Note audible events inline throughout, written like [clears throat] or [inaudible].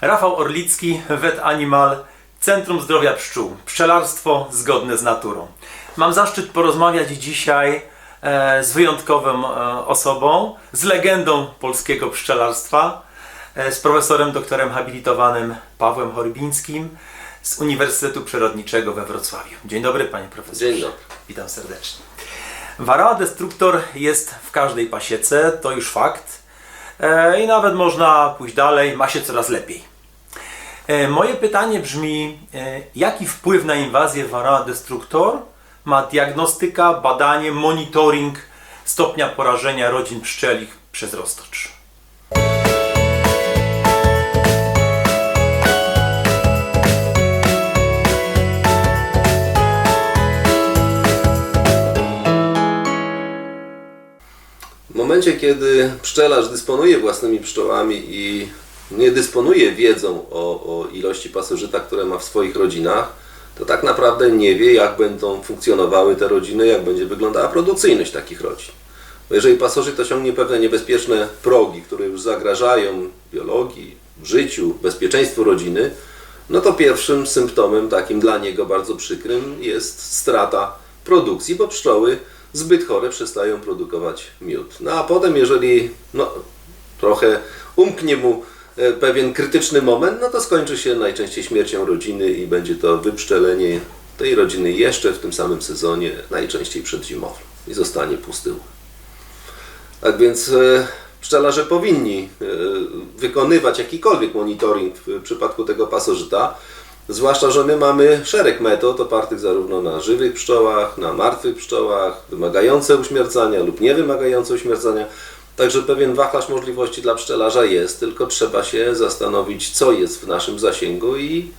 Rafał Orlicki, Vet Animal, Centrum Zdrowia Pszczół. Pszczelarstwo zgodne z naturą. Mam zaszczyt porozmawiać dzisiaj e, z wyjątkową e, osobą, z legendą polskiego pszczelarstwa, e, z profesorem doktorem habilitowanym Pawłem Chorbińskim z Uniwersytetu Przyrodniczego we Wrocławiu. Dzień dobry panie profesorze. Dzień dobry. Witam serdecznie. Varroa destruktor jest w każdej pasiece, to już fakt. I nawet można pójść dalej, ma się coraz lepiej. E, Moje pytanie brzmi, e, jaki wpływ na inwazję Varroa destruktor ma diagnostyka, badanie, monitoring stopnia porażenia rodzin pszczelich przez roztocz? W momencie, kiedy pszczelarz dysponuje własnymi pszczołami i nie dysponuje wiedzą o, o ilości pasożyta, które ma w swoich rodzinach, to tak naprawdę nie wie, jak będą funkcjonowały te rodziny, jak będzie wyglądała produkcyjność takich rodzin. Bo jeżeli pasożyt osiągnie pewne niebezpieczne progi, które już zagrażają biologii, życiu, bezpieczeństwu rodziny, no to pierwszym symptomem takim dla niego bardzo przykrym jest strata produkcji, bo pszczoły zbyt chore przestają produkować miód. No a potem, jeżeli no, trochę umknie mu pewien krytyczny moment, no to skończy się najczęściej śmiercią rodziny i będzie to wypszczelenie tej rodziny jeszcze w tym samym sezonie, najczęściej przedzimowym i zostanie pusty łuk. Tak więc e, pszczelarze powinni e, wykonywać jakikolwiek monitoring w przypadku tego pasożyta, zwłaszcza, że my mamy szereg metod opartych zarówno na żywych pszczołach, na martwych pszczołach, wymagające uśmiercania lub nie wymagające uśmiercania. Także pewien wachlarz możliwości dla pszczelarza jest, tylko trzeba się zastanowić, co jest w naszym zasięgu i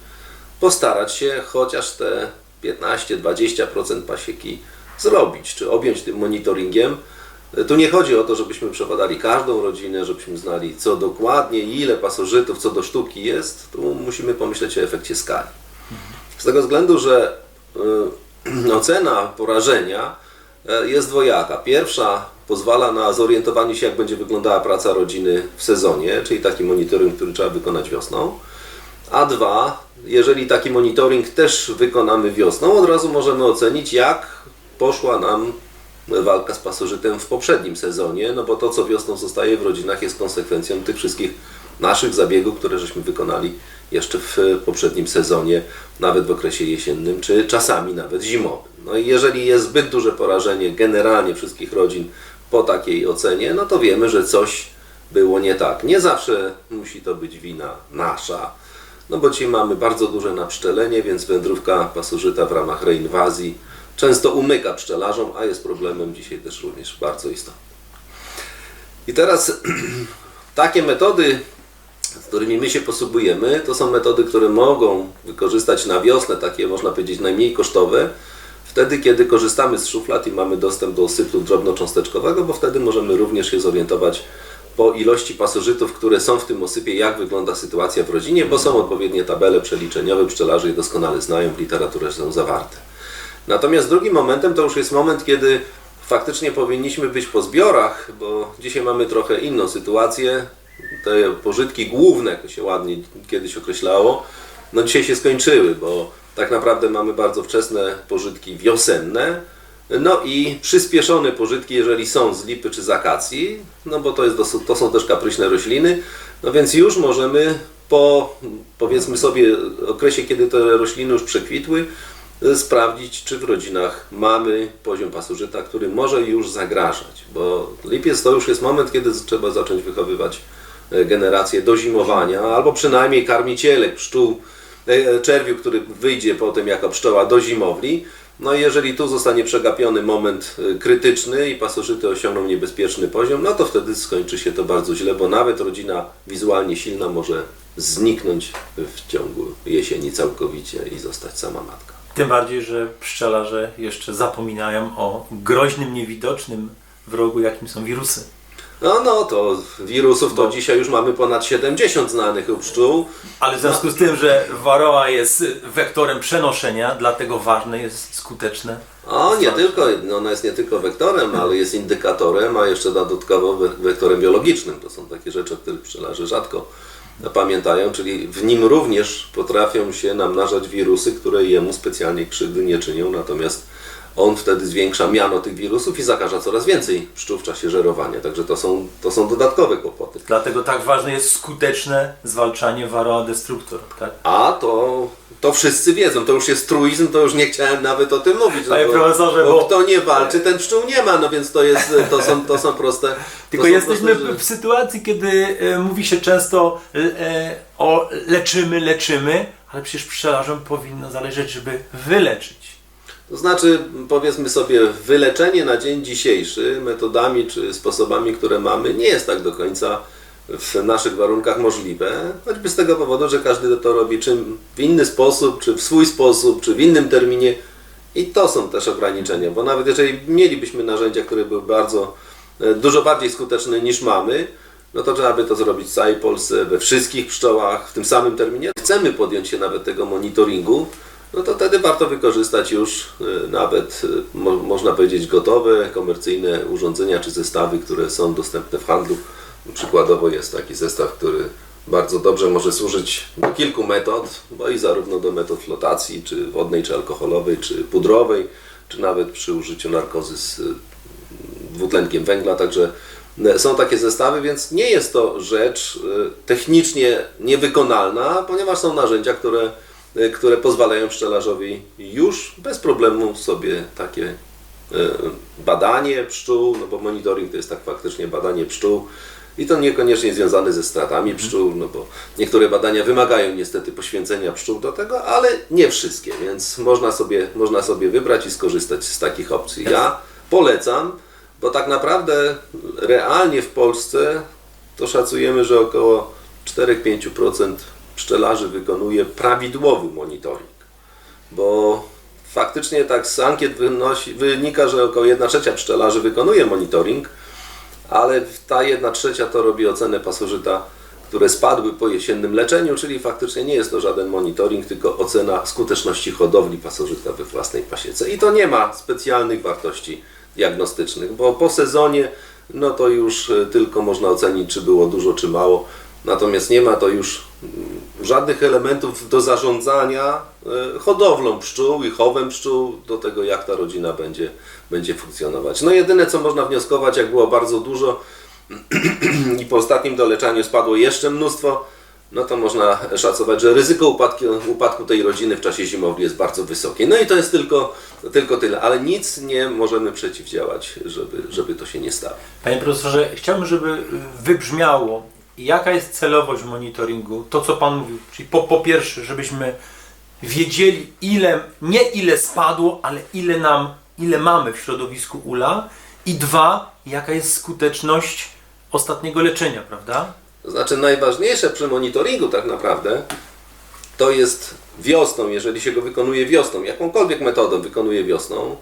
postarać się chociaż te 15-20% pasieki zrobić, czy objąć tym monitoringiem. Tu nie chodzi o to, żebyśmy przebadali każdą rodzinę, żebyśmy znali co dokładnie, ile pasożytów, co do sztuki jest. Tu musimy pomyśleć o efekcie skali. Z tego względu, że y, [clears throat] ocena porażenia y, jest dwojaka. Pierwsza pozwala na zorientowanie się, jak będzie wyglądała praca rodziny w sezonie, czyli taki monitoring, który trzeba wykonać wiosną. A dwa, jeżeli taki monitoring też wykonamy wiosną, od razu możemy ocenić, jak poszła nam walka z pasożytem w poprzednim sezonie, no bo to, co wiosną zostaje w rodzinach, jest konsekwencją tych wszystkich naszych zabiegów, które żeśmy wykonali jeszcze w poprzednim sezonie, nawet w okresie jesiennym, czy czasami nawet zimowym. No i jeżeli jest zbyt duże porażenie generalnie wszystkich rodzin po takiej ocenie, no to wiemy, że coś było nie tak. Nie zawsze musi to być wina nasza, no bo dzisiaj mamy bardzo duże napszczelenie, więc wędrówka pasożyta w ramach reinwazji często umyka pszczelarzom, a jest problemem dzisiaj też również bardzo istotnym. I teraz [clears throat] takie metody, z którymi my się posługujemy, to są metody, które mogą wykorzystać na wiosnę, takie można powiedzieć najmniej kosztowe, wtedy kiedy korzystamy z szuflad i mamy dostęp do syplu drobnocząsteczkowego, bo wtedy możemy również się zorientować po ilości pasożytów, które są w tym osypie, jak wygląda sytuacja w rodzinie, bo są odpowiednie tabele przeliczeniowe, pszczelarze je doskonale znają, w literaturze są zawarte. Natomiast drugim momentem to już jest moment, kiedy faktycznie powinniśmy być po zbiorach, bo dzisiaj mamy trochę inną sytuację. Te pożytki główne, jak się ładnie kiedyś określało, no dzisiaj się skończyły, bo tak naprawdę mamy bardzo wczesne pożytki wiosenne, no i przyspieszone pożytki, jeżeli są z lipy czy z akacji, no bo to, jest dosyć, to są też kapryśne rośliny, no więc już możemy po powiedzmy sobie okresie, kiedy te rośliny już przekwitły, sprawdzić, czy w rodzinach mamy poziom pasożyta, który może już zagrażać, bo lipiec to już jest moment, kiedy trzeba zacząć wychowywać e, generację do zimowania, albo przynajmniej karmicielek pszczół, czerwiu, który wyjdzie potem jako pszczoła do zimowli. No i jeżeli tu zostanie przegapiony moment e, krytyczny i pasożyty osiągną niebezpieczny poziom, no to wtedy skończy się to bardzo źle, bo nawet rodzina wizualnie silna może zniknąć w ciągu jesieni całkowicie i zostać sama matka. Tym bardziej, że pszczelarze jeszcze zapominają o groźnym, niewidocznym wrogu, jakim są wirusy. No, no, to wirusów to dzisiaj już mamy ponad 70 znanych u pszczół. Ale w związku z tym, że Varroa jest wektorem przenoszenia, dlatego ważne jest skuteczne. O, nie tylko, no ona jest nie tylko wektorem, ale jest indykatorem, a jeszcze dodatkowo we- wektorem biologicznym. To są takie rzeczy, o których pszczelarze rzadko pamiętają, czyli w nim również potrafią się namnażać wirusy, które jemu specjalnie krzywdy nie czynią, natomiast on wtedy zwiększa miano tych wirusów i zakaża coraz więcej pszczół w czasie żerowania. Także to są, to są dodatkowe kłopoty. Dlatego tak ważne jest skuteczne zwalczanie Varroa destructor. Tak? A to, to wszyscy wiedzą, to już jest truizm, to już nie chciałem nawet o tym mówić. Panie bo, profesorze, bo bo- kto nie walczy, ten pszczół nie ma, no więc to, jest, to, są, to są proste. Tylko są jesteśmy proste, w sytuacji, kiedy e, mówi się często e, o leczymy, leczymy, ale przecież pszczelarzom powinno zależeć, żeby wyleczyć. To znaczy, powiedzmy sobie, wyleczenie na dzień dzisiejszy metodami czy sposobami, które mamy, nie jest tak do końca w naszych warunkach możliwe, choćby z tego powodu, że każdy to robi czym w inny sposób, czy w swój sposób, czy w innym terminie. I to są też ograniczenia, bo nawet jeżeli mielibyśmy narzędzia, które były bardzo, e, dużo bardziej skuteczne niż mamy, no to trzeba by to zrobić w całej Polsce, we wszystkich pszczołach, w tym samym terminie. Chcemy podjąć się nawet tego monitoringu, no to wtedy warto wykorzystać już y, nawet, y, mo, można powiedzieć, gotowe, komercyjne urządzenia czy zestawy, które są dostępne w handlu. Przykładowo jest taki zestaw, który bardzo dobrze może służyć do kilku metod, bo i zarówno do metod flotacji, czy wodnej, czy alkoholowej, czy pudrowej, czy nawet przy użyciu narkozy z y, dwutlenkiem węgla, także są takie zestawy, więc nie jest to rzecz technicznie niewykonalna, ponieważ są narzędzia, które, które pozwalają pszczelarzowi już bez problemu sobie takie e, badanie pszczół, no bo monitoring to jest tak faktycznie badanie pszczół i to niekoniecznie związane ze stratami pszczół, no bo niektóre badania wymagają niestety poświęcenia pszczół do tego, ale nie wszystkie, więc można sobie, można sobie wybrać i skorzystać z takich opcji. Ja polecam, bo tak naprawdę realnie w Polsce to szacujemy, że około 4-5% pszczelarzy wykonuje prawidłowy monitoring. Bo faktycznie tak z ankiet wynosi, wynika, że około 1 trzecia pszczelarzy wykonuje monitoring, ale ta 1 trzecia to robi ocenę pasożyta, które spadły po jesiennym leczeniu, czyli faktycznie nie jest to żaden monitoring, tylko ocena skuteczności hodowli pasożyta we własnej pasiece. I to nie ma specjalnych wartości diagnostycznych, bo po sezonie no to już e, tylko można ocenić, czy było dużo, czy mało. Natomiast nie ma to już mm, żadnych elementów do zarządzania e, hodowlą pszczół i chowem pszczół, do tego jak ta rodzina będzie, będzie funkcjonować. No jedyne co można wnioskować, jak było bardzo dużo [clears throat] i po ostatnim doleczaniu spadło jeszcze mnóstwo, no to można szacować, że ryzyko upadku, upadku tej rodziny w czasie zimowli jest bardzo wysokie. No i to jest tylko, tylko tyle, ale nic nie możemy przeciwdziałać, żeby, żeby to się nie stało. Panie profesorze, chciałbym, żeby wybrzmiało, jaka jest celowość monitoringu, to co Pan mówił, czyli po, po pierwsze, żebyśmy wiedzieli ile, nie ile spadło, ale ile nam, ile mamy w środowisku ula i dwa, jaka jest skuteczność ostatniego leczenia, prawda? Znaczy najważniejsze przy monitoringu tak naprawdę to jest wiosną, jeżeli się go wykonuje wiosną, jakąkolwiek metodą wykonuje wiosną,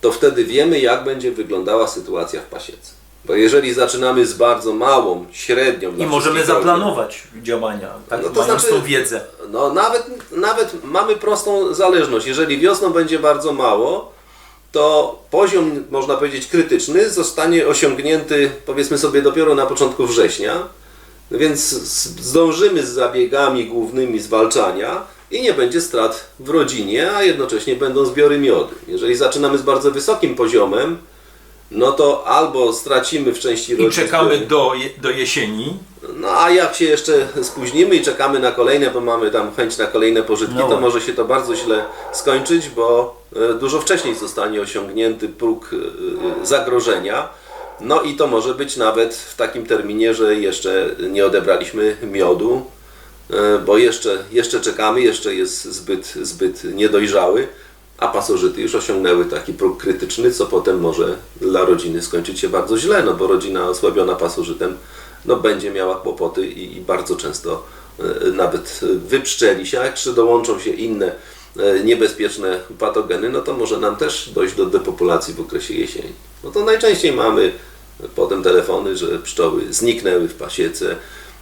to wtedy wiemy jak będzie wyglądała sytuacja w pasiece. Bo jeżeli zaczynamy z bardzo małą, średnią I możemy zaplanować działania, tak? No to znaczy- tą wiedzę. No nawet, nawet mamy prostą zależność. Jeżeli wiosną będzie bardzo mało, to poziom, można powiedzieć, krytyczny zostanie osiągnięty, powiedzmy sobie, dopiero na początku września, więc z- zdążymy z zabiegami głównymi zwalczania i nie będzie strat w rodzinie, a jednocześnie będą zbiory miodu. Jeżeli zaczynamy z bardzo wysokim poziomem, no to albo stracimy w części I czekamy do, je- do jesieni, no a jak się jeszcze spóźnimy i czekamy na kolejne, bo mamy tam chęć na kolejne pożytki, No to może się to bardzo źle skończyć, bo e, dużo wcześniej zostanie osiągnięty próg e, zagrożenia. No i to może być nawet w takim terminie, że jeszcze nie odebraliśmy miodu, e, bo jeszcze, jeszcze czekamy, jeszcze jest zbyt, zbyt niedojrzały, a pasożyty już osiągnęły taki próg krytyczny, co potem może dla rodziny skończyć się bardzo źle, no bo rodzina osłabiona pasożytem no, będzie miała kłopoty i, i bardzo często e, nawet wypszczeli się, a jeszcze dołączą się inne e, niebezpieczne patogeny, no to może nam też dojść do depopulacji w okresie jesieni. No to najczęściej mamy potem telefony, że pszczoły zniknęły w pasiece,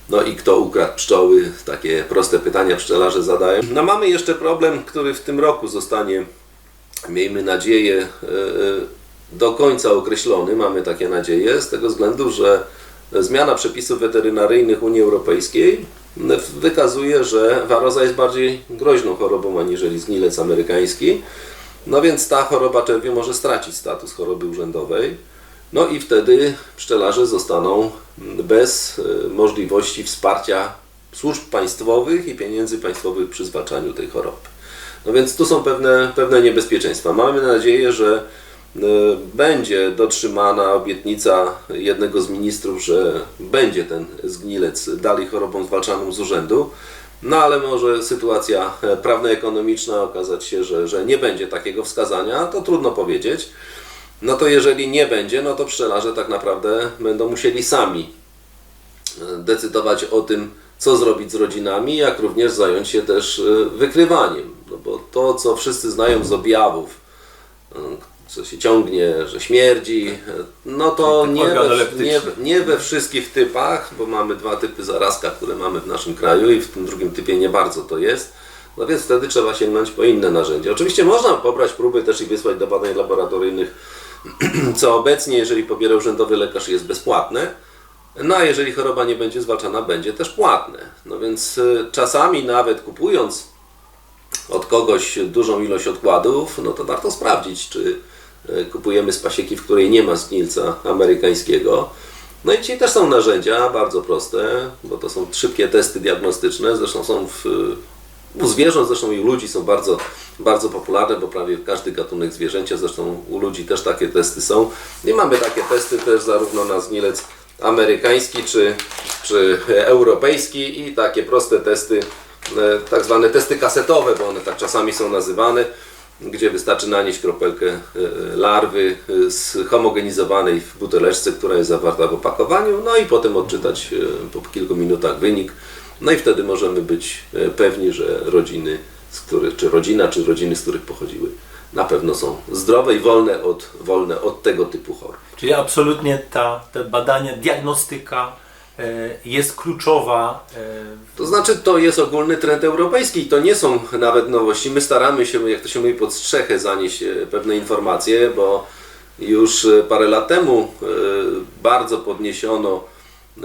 no i kto ukradł pszczoły? Takie proste pytania pszczelarze zadają. No mamy jeszcze problem, który w tym roku zostanie, miejmy nadzieję, e, e, do końca określony, mamy takie nadzieje, z tego względu, że zmiana przepisów weterynaryjnych Unii Europejskiej wykazuje, że waroza jest bardziej groźną chorobą aniżeli zgnilec amerykański. No więc ta choroba czerwiu może stracić status choroby urzędowej. No i wtedy pszczelarze zostaną bez e, możliwości wsparcia służb państwowych i pieniędzy państwowych przy zwalczaniu tej choroby. No więc tu są pewne, pewne niebezpieczeństwa. Mamy nadzieję, że e, będzie dotrzymana obietnica jednego z ministrów, że będzie ten zgnilec dalej chorobą zwalczaną z urzędu. No ale może sytuacja e, prawno-ekonomiczna okazać się, że, że nie będzie takiego wskazania, to trudno powiedzieć. No to jeżeli nie będzie, no to pszczelarze tak naprawdę będą musieli sami e, decydować o tym, co zrobić z rodzinami, jak również zająć się też wykrywaniem. No bo to, co wszyscy znają z objawów, e, co się ciągnie, że śmierdzi, e, no to nie we, nie, nie we wszystkich typach, bo mamy dwa typy zarazka, które mamy w naszym kraju i w tym drugim typie nie bardzo to jest. No więc wtedy trzeba sięgnąć po inne narzędzia. Oczywiście można pobrać próby też i wysłać do badań laboratoryjnych, [clears throat] co obecnie, jeżeli pobiera urzędowy lekarz, jest bezpłatne. No a jeżeli choroba nie będzie zwalczana, będzie też płatne. No więc y, czasami nawet kupując od kogoś dużą ilość odkładów, no to warto sprawdzić, czy y, kupujemy z pasieki, w której nie ma zgnilca amerykańskiego. No i dzisiaj też są narzędzia bardzo proste, bo to są szybkie testy diagnostyczne, zresztą są w, u zwierząt, zresztą i u ludzi są bardzo, bardzo popularne, bo prawie każdy gatunek zwierzęcia, zresztą u ludzi też takie testy są. I mamy takie testy też zarówno na zgnilec amerykański czy, czy europejski i takie proste testy, e, tak zwane testy kasetowe, bo one tak czasami są nazywane, gdzie wystarczy nanieść kropelkę e, larwy e, zhomogenizowanej w buteleczce, która jest zawarta w opakowaniu, no i potem odczytać e, po kilku minutach wynik. No i wtedy możemy być e, pewni, że rodziny, z których, czy rodzina, czy rodziny, z których pochodziły, na pewno są zdrowe i wolne od, wolne od tego typu chorób. Czyli absolutnie ta, te badania, diagnostyka e, jest kluczowa. e, To znaczy, to jest ogólny trend europejski to nie są nawet nowości. My staramy się, jak to się mówi, pod strzechę zanieść e, pewne informacje, bo już e, parę lat temu e, bardzo podniesiono e,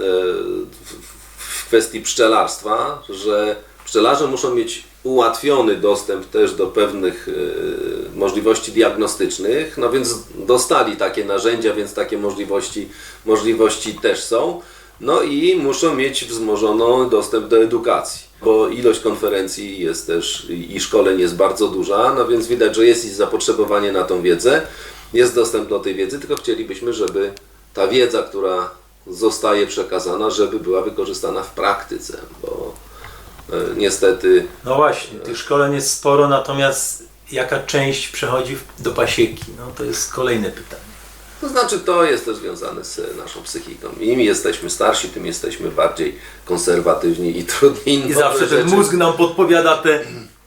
w- kwestii pszczelarstwa, że pszczelarze muszą mieć ułatwiony dostęp też do pewnych e, możliwości diagnostycznych, no więc dostali takie narzędzia, więc takie możliwości, możliwości też są. No i muszą mieć wzmożoną dostęp do edukacji, bo ilość konferencji jest też i szkoleń jest bardzo duża, no więc widać, że jest i zapotrzebowanie na tą wiedzę, jest dostęp do tej wiedzy, tylko chcielibyśmy, żeby ta wiedza, która zostaje przekazana, żeby była wykorzystana w praktyce, bo e, niestety No właśnie, tych szkoleń jest sporo, natomiast jaka część przechodzi do pasieki? No to jest kolejne pytanie. To znaczy, to jest też związane z naszą psychiką. Im jesteśmy starsi, tym jesteśmy bardziej konserwatywni i trudniej I zawsze ten rzeczy- mózg nam podpowiada te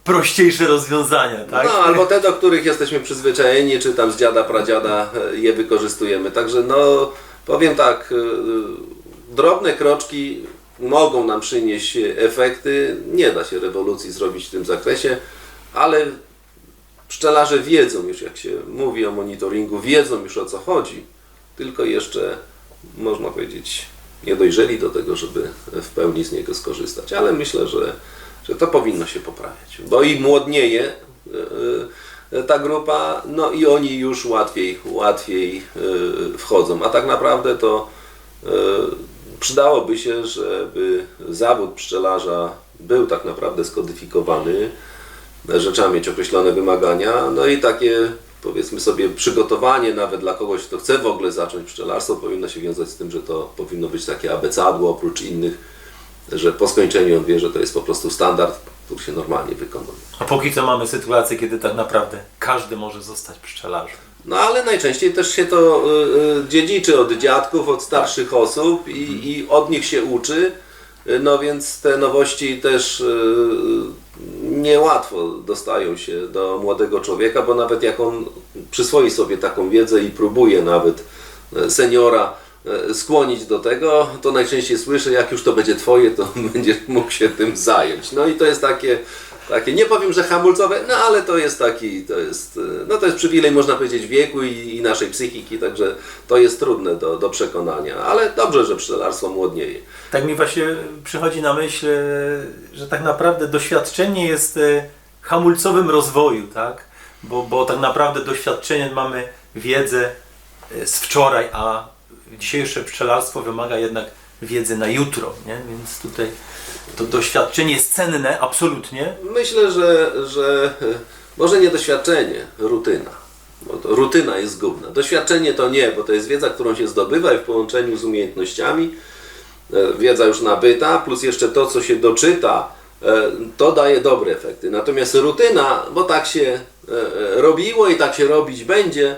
prościejsze rozwiązania, tak? No, albo te, do których jesteśmy przyzwyczajeni, czy tam z dziada, pradziada e, je wykorzystujemy. Także no, powiem tak, e, drobne kroczki mogą nam przynieść efekty. Nie da się rewolucji zrobić w tym zakresie, ale pszczelarze wiedzą już, jak się mówi o monitoringu, wiedzą już o co chodzi, tylko jeszcze, można powiedzieć, nie dojrzeli do tego, żeby w pełni z niego skorzystać. Ale myślę, że, że to powinno się poprawiać, bo i młodnieje e, e, ta grupa, no i oni już łatwiej, łatwiej e, wchodzą. A tak naprawdę to przydałoby się, żeby zawód pszczelarza był tak naprawdę skodyfikowany, że trzeba mieć określone wymagania, no i takie powiedzmy sobie przygotowanie nawet dla kogoś, kto chce w ogóle zacząć pszczelarstwo, powinno się wiązać z tym, że to powinno być takie abecadło oprócz innych, że po skończeniu on wie, że to jest po prostu standard, który się normalnie wykonuje. A póki co mamy sytuację, kiedy tak naprawdę każdy może zostać pszczelarzem. No ale najczęściej też się to y, y, dziedziczy od dziadków, od starszych osób i, i od nich się uczy. No więc te nowości też y, niełatwo dostają się do młodego człowieka, bo nawet jak on przyswoi sobie taką wiedzę i próbuje nawet e, seniora e, skłonić do tego, to najczęściej słyszę, jak już to będzie twoje, to [laughs] będziesz mógł się tym zająć. No i to jest takie takie, nie powiem, że hamulcowe, no ale to jest taki, to jest, e, no to jest przywilej, można powiedzieć, wieku i, i naszej psychiki, także to jest trudne do, do przekonania, ale dobrze, że pszczelarstwo młodnieje. Tak mi właśnie przychodzi na myśl, że tak naprawdę doświadczenie jest e, hamulcowym rozwoju, tak? Bo, bo tak naprawdę doświadczenie mamy wiedzę e, z wczoraj, a dzisiejsze pszczelarstwo wymaga jednak wiedzy na jutro, nie? Więc tutaj to doświadczenie jest cenne, absolutnie. Myślę, że, że e, może nie doświadczenie, rutyna. Bo rutyna jest zgubna. Doświadczenie to nie, bo to jest wiedza, którą się zdobywa i w połączeniu z umiejętnościami, e, wiedza już nabyta, plus jeszcze to, co się doczyta, e, to daje dobre efekty. Natomiast rutyna, bo tak się robiło i tak się robić będzie,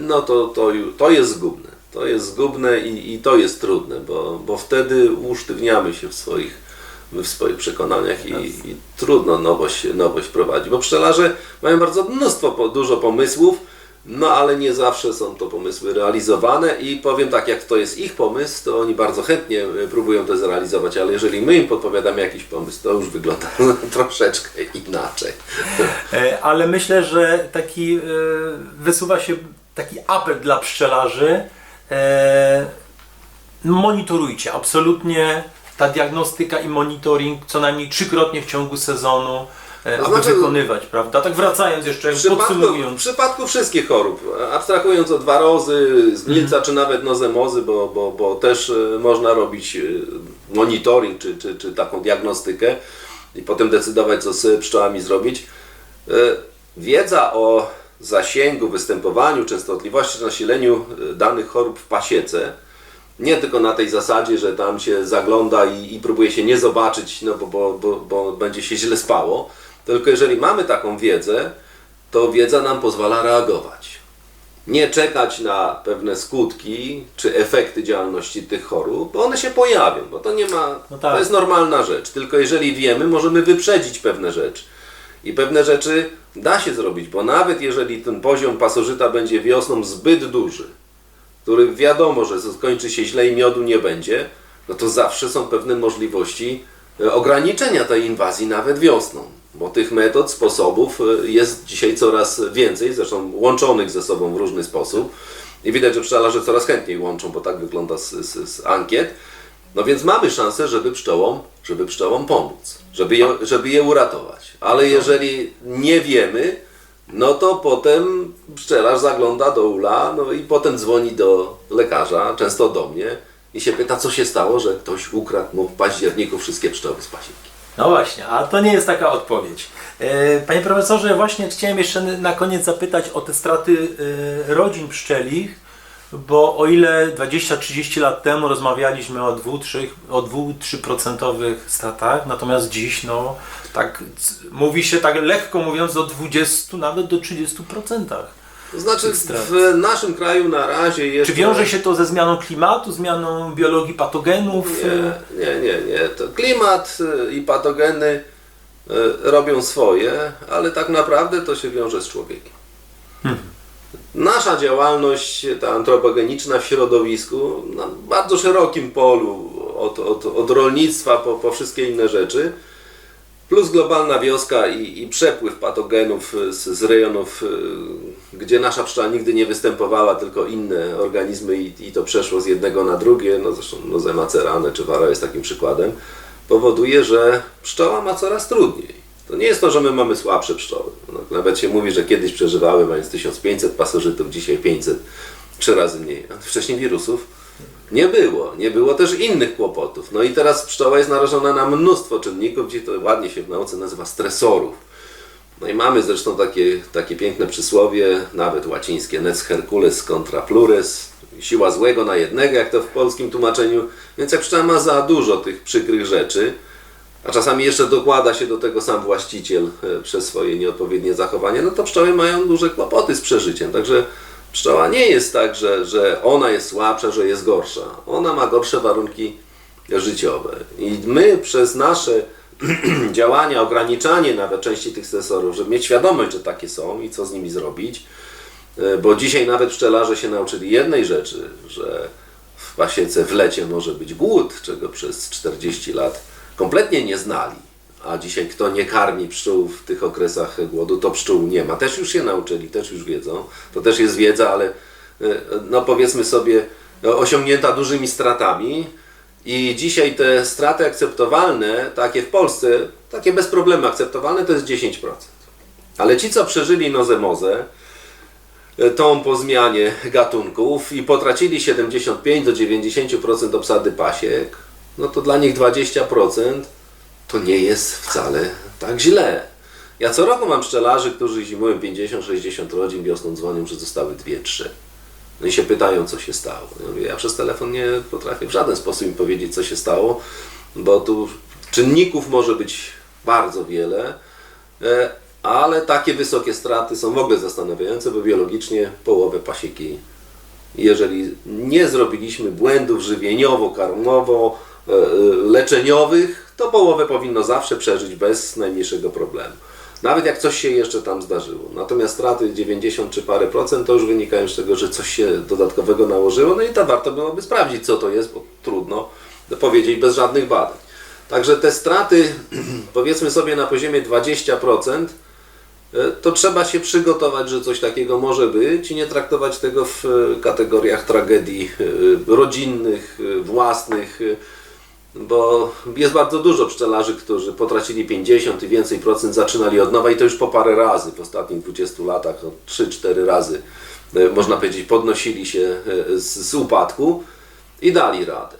no to, to, to jest zgubne. To jest zgubne i, i to jest trudne, bo, bo wtedy usztywniamy się w swoich w swoich przekonaniach i, i trudno nowość, nowość prowadzić. Bo pszczelarze mają bardzo mnóstwo, dużo pomysłów, no ale nie zawsze są to pomysły realizowane i powiem tak, jak to jest ich pomysł, to oni bardzo chętnie e, próbują to zrealizować, ale jeżeli my im podpowiadamy jakiś pomysł, to już wygląda [laughs] troszeczkę inaczej. E, Ale myślę, że taki e, wysuwa się taki apel dla pszczelarzy. Monitorujcie, absolutnie ta diagnostyka i monitoring co najmniej trzykrotnie w ciągu sezonu, e, aby znaczy- wykonywać, prawda? Tak wracając jeszcze, W przypadku, w podsumowując. przypadku wszystkich chorób, abstrahując od warozy, zgnilca czy nawet nozemozy, bo, bo, bo też e, można robić e, monitoring czy, czy, czy taką diagnostykę i potem decydować, co z pszczołami zrobić. Wiedza o zasięgu, występowaniu, częstotliwości, nasileniu danych chorób w pasiece, nie tylko na tej zasadzie, że tam się zagląda i, i próbuje się nie zobaczyć, no bo, bo, bo, bo będzie się źle spało, tylko jeżeli mamy taką wiedzę, to wiedza nam pozwala reagować. Nie czekać na pewne skutki czy efekty działalności tych chorób, bo one się pojawią, bo to nie ma, No tak. to jest normalna rzecz. Tylko jeżeli wiemy, możemy wyprzedzić pewne rzeczy. I pewne rzeczy da się zrobić, bo nawet jeżeli ten poziom pasożyta będzie wiosną zbyt duży, który wiadomo, że skończy się źle i miodu nie będzie, no to zawsze są pewne możliwości e, ograniczenia tej inwazji nawet wiosną. Bo tych metod, sposobów e, jest dzisiaj coraz więcej, zresztą łączonych ze sobą w różny sposób. I widać, że pszczelarze coraz chętniej łączą, bo tak wygląda z, z, z ankiet. No więc mamy szansę, żeby pszczołom, żeby pszczołom pomóc, żeby je, żeby je uratować. Ale jeżeli nie wiemy, no to potem pszczelarz zagląda do ula, no i potem dzwoni do lekarza, często do mnie i się pyta, co się stało, że ktoś ukradł mu w październiku wszystkie pszczoły z pasieki. No właśnie, a to nie jest taka odpowiedź. E, Panie profesorze, właśnie chciałem jeszcze na koniec zapytać o te straty e, rodzin pszczelich, bo o ile 20-30 lat temu rozmawialiśmy o 2-3%, o 2-3% stratach, natomiast dziś no tak mówi się tak lekko mówiąc do 20, nawet do 30%. To znaczy w naszym kraju na razie jest... Czy wiąże się to ze zmianą klimatu, zmianą biologii patogenów? Nie, nie, nie, nie. To klimat y, i patogeny y, robią swoje, ale tak naprawdę to się wiąże z człowiekiem. Nasza działalność, ta antropogeniczna w środowisku, na bardzo szerokim polu, od, od, od rolnictwa po, po wszystkie inne rzeczy, plus globalna wioska i, i przepływ patogenów z, z rejonów, y, gdzie nasza pszczoła nigdy nie występowała, tylko inne organizmy i, i to przeszło z jednego na drugie, no zresztą nozema cerane czy wara jest takim przykładem, powoduje, że pszczoła ma coraz trudniej. To nie jest to, że my mamy słabsze pszczoły. No, nawet się mówi, że kiedyś przeżywały mając 1500 pasożytów, dzisiaj 500, trzy razy mniej. A wcześniej wirusów nie było. Nie było też innych kłopotów. No i teraz pszczoła jest narażona na mnóstwo czynników, gdzie to ładnie się w nauce nazywa stresorów. No i mamy zresztą takie, takie piękne przysłowie, nawet łacińskie, nec hercules contra plures, siła złego na jednego, jak to w polskim tłumaczeniu. Więc jak pszczoła ma za dużo tych przykrych rzeczy, a czasami jeszcze dokłada się do tego sam właściciel e, przez swoje nieodpowiednie zachowanie, no to pszczoły mają duże kłopoty z przeżyciem. Także pszczoła nie jest tak, że, że ona jest słabsza, że jest gorsza. Ona ma gorsze warunki życiowe. I my przez nasze [clears throat] działania, ograniczanie nawet części tych stresorów, żeby mieć świadomość, że takie są i co z nimi zrobić, e, bo dzisiaj nawet pszczelarze się nauczyli jednej rzeczy, że w pasiece w lecie może być głód, czego przez 40 lat kompletnie nie znali. a dzisiaj kto nie karmi pszczół w tych okresach głodu, to pszczół nie ma. Też już się nauczyli, też już wiedzą. To też jest wiedza, ale y, no powiedzmy sobie no, osiągnięta dużymi stratami. I dzisiaj te straty akceptowalne, takie w Polsce, takie bez problemu akceptowalne, to jest 10%. Ale ci, co przeżyli nozemozę, e, tą po zmianie gatunków i potracili 75 do 90% obsady pasiek, no to dla nich 20% to nie jest wcale tak źle. Ja co roku mam pszczelarzy, którzy zimują 50-60 rodzin, wiosną dzwonią, że zostały 2-3. No i się pytają, co się stało. Ja, mówię, ja przez telefon nie potrafię w żaden sposób im powiedzieć, co się stało, bo tu czynników może być bardzo wiele, e, ale takie wysokie straty są w ogóle zastanawiające, bo biologicznie połowę pasieki, jeżeli nie zrobiliśmy błędów żywieniowo, karmowo, e, leczeniowych, to połowę powinno zawsze przeżyć bez najmniejszego problemu. Nawet jak coś się jeszcze tam zdarzyło. Natomiast straty 90 czy parę procent to już wynikają z tego, że coś się dodatkowego nałożyło, no i to warto byłoby sprawdzić, co to jest, bo trudno powiedzieć bez żadnych badań. Także te straty, [clears throat] powiedzmy sobie na poziomie 20%, e, to trzeba się przygotować, że coś takiego może być i nie traktować tego w e, kategoriach tragedii e, rodzinnych, e, własnych, e, bo jest bardzo dużo pszczelarzy, którzy potracili 50 i więcej procent, zaczynali od nowa i to już po parę razy w ostatnich 20 latach, no 3-4 razy, e, można powiedzieć, podnosili się e, z, z upadku i dali radę.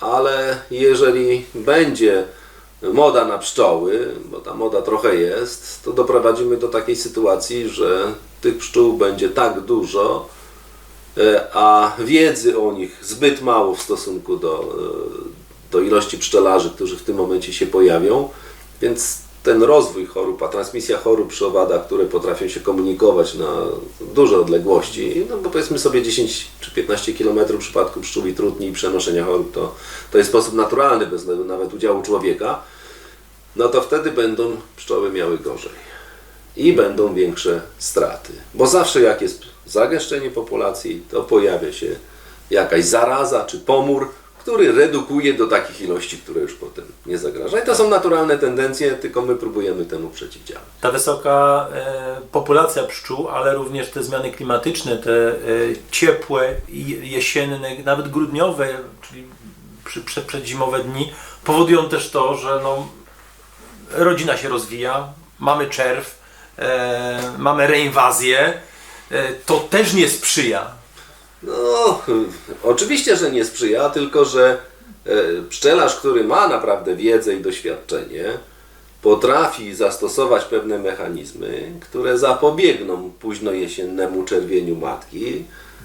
Ale jeżeli będzie moda na pszczoły, bo ta moda trochę jest, to doprowadzimy do takiej sytuacji, że tych pszczół będzie tak dużo, e, a wiedzy o nich zbyt mało w stosunku do, do ilości pszczelarzy, którzy w tym momencie się pojawią, więc ten rozwój chorób, a transmisja chorób przy owadach, które potrafią się komunikować na duże odległości, no bo powiedzmy sobie 10 czy 15 km w przypadku pszczół i trutni i przenoszenia chorób, to, to jest sposób naturalny, bez nawet udziału człowieka, no to wtedy będą pszczoły miały gorzej i będą większe straty. Bo zawsze jak jest zagęszczenie populacji, to pojawia się jakaś zaraza czy pomór, który redukuje do takich ilości, które już potem nie zagraża. I to są naturalne tendencje, tylko my próbujemy temu przeciwdziałać. Ta wysoka e, populacja pszczół, ale również te zmiany klimatyczne, te e, ciepłe jesienne, nawet grudniowe, czyli przy, przed, przedzimowe dni, powodują też to, że no, rodzina się rozwija, mamy czerw, e, mamy reinwazję. E, to też nie sprzyja. No, [laughs] oczywiście, że nie sprzyja, tylko że e, pszczelarz, który ma naprawdę wiedzę i doświadczenie, potrafi zastosować pewne mechanizmy, które zapobiegną późno jesiennemu czerwieniu matki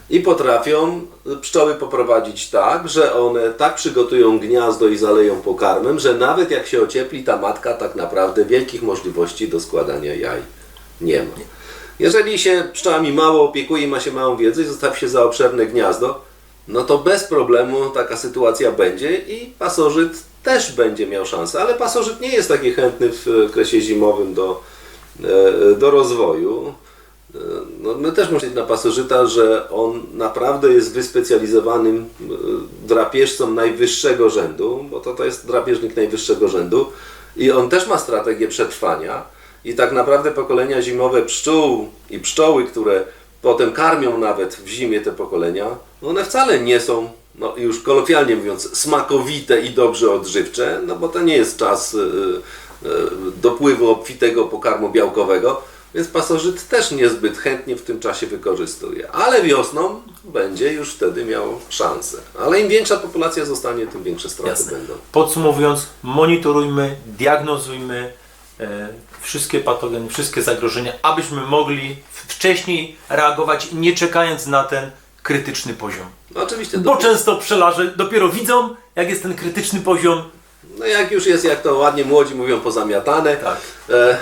i potrafią pszczoły poprowadzić tak, że one tak przygotują gniazdo i zaleją pokarmem, że nawet jak się ociepli, ta matka tak naprawdę wielkich możliwości do składania jaj nie ma. Jeżeli się pszczołami mało opiekuje i ma się małą wiedzę i zostawi się za obszerne gniazdo, no to bez problemu taka sytuacja będzie i pasożyt też będzie miał szansę, ale pasożyt nie jest taki chętny w okresie zimowym do, e, do rozwoju. E, No, my też musimy na pasożyta, że on naprawdę jest wyspecjalizowanym e, drapieżcą najwyższego rzędu, bo to, to jest drapieżnik najwyższego rzędu i on też ma strategię przetrwania i tak naprawdę pokolenia zimowe pszczół i pszczoły, które potem karmią nawet w zimie te pokolenia, one wcale nie są, no już kolokwialnie mówiąc, smakowite i dobrze odżywcze, no bo to nie jest czas y, y, dopływu obfitego pokarmu białkowego, więc pasożyt też niezbyt chętnie w tym czasie wykorzystuje. Ale wiosną będzie już wtedy miał szansę. Ale im większa populacja zostanie, tym większe straty Jasne. będą. Podsumowując, monitorujmy, diagnozujmy e, wszystkie patogeny, wszystkie zagrożenia, abyśmy mogli wcześniej reagować, nie czekając na ten krytyczny poziom. No, oczywiście Bo do- często pszczelarze dopiero widzą, jak jest ten krytyczny poziom. No jak już jest, jak to ładnie młodzi mówią, pozamiatane. Tak. E,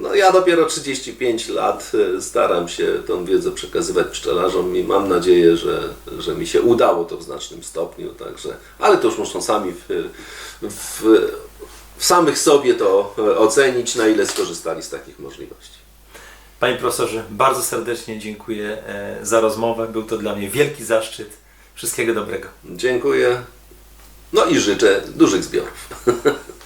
no ja dopiero 35 lat e, staram się tą wiedzę przekazywać pszczelarzom i mam nadzieję, że, że mi się udało to w znacznym stopniu, także, ale to już muszą sami w, w, w samych sobie to e, ocenić, na ile skorzystali z takich możliwości. Panie profesorze, bardzo serdecznie dziękuję e, za rozmowę. Był to dla mnie wielki zaszczyt. Wszystkiego dobrego. Dziękuję. No i życzę dużych zbiorów. [laughs]